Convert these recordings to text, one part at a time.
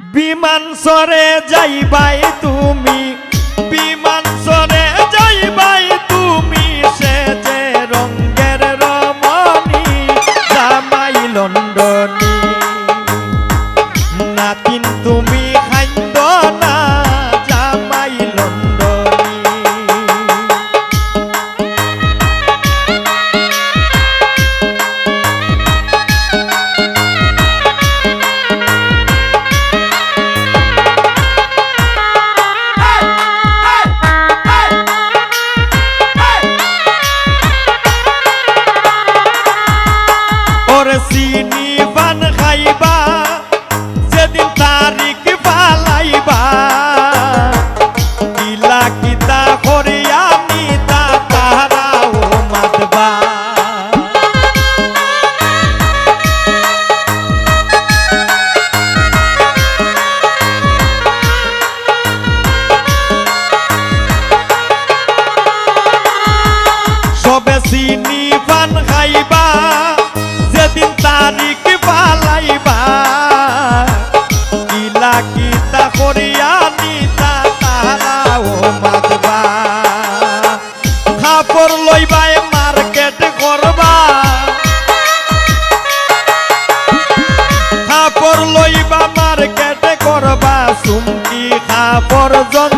বিমান সরে যাইবাই তুমি বিমান সরে যাইবাই তুমি সে যে রঙ্গের রমণী জামাই লন্ডনী। চিনি পান খাইবা যেদিন তারিখ পালাইবা কিলা কি কাপড় লইবা মার্কেটে করবা চুমকি কাপড় জন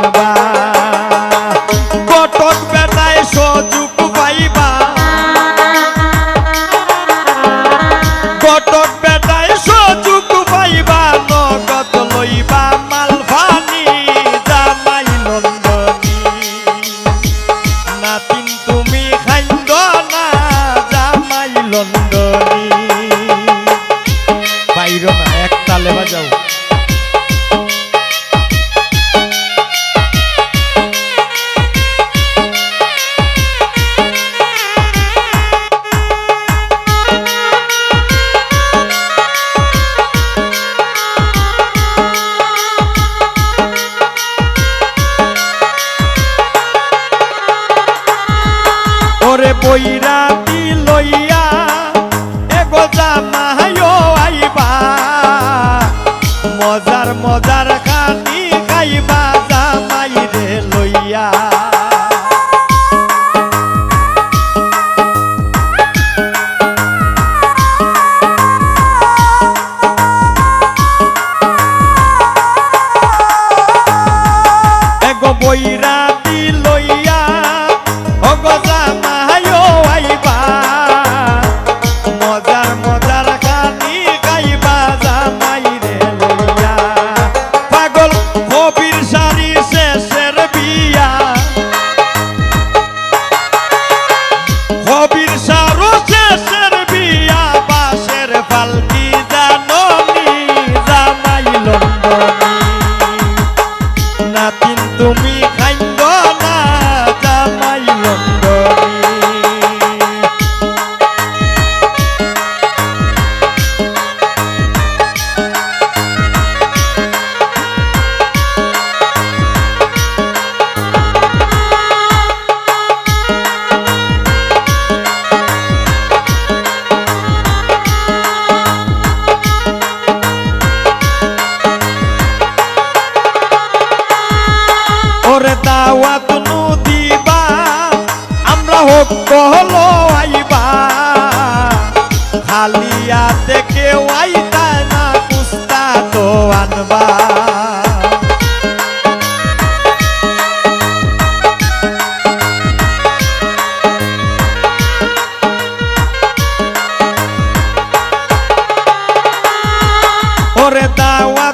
কইরা দাওয়াত নু দিবা আমরা হোক কহল আইবা। খালিয়া দেখে আইতা না কুস্তা তো আনবা। ওরে দাওয়া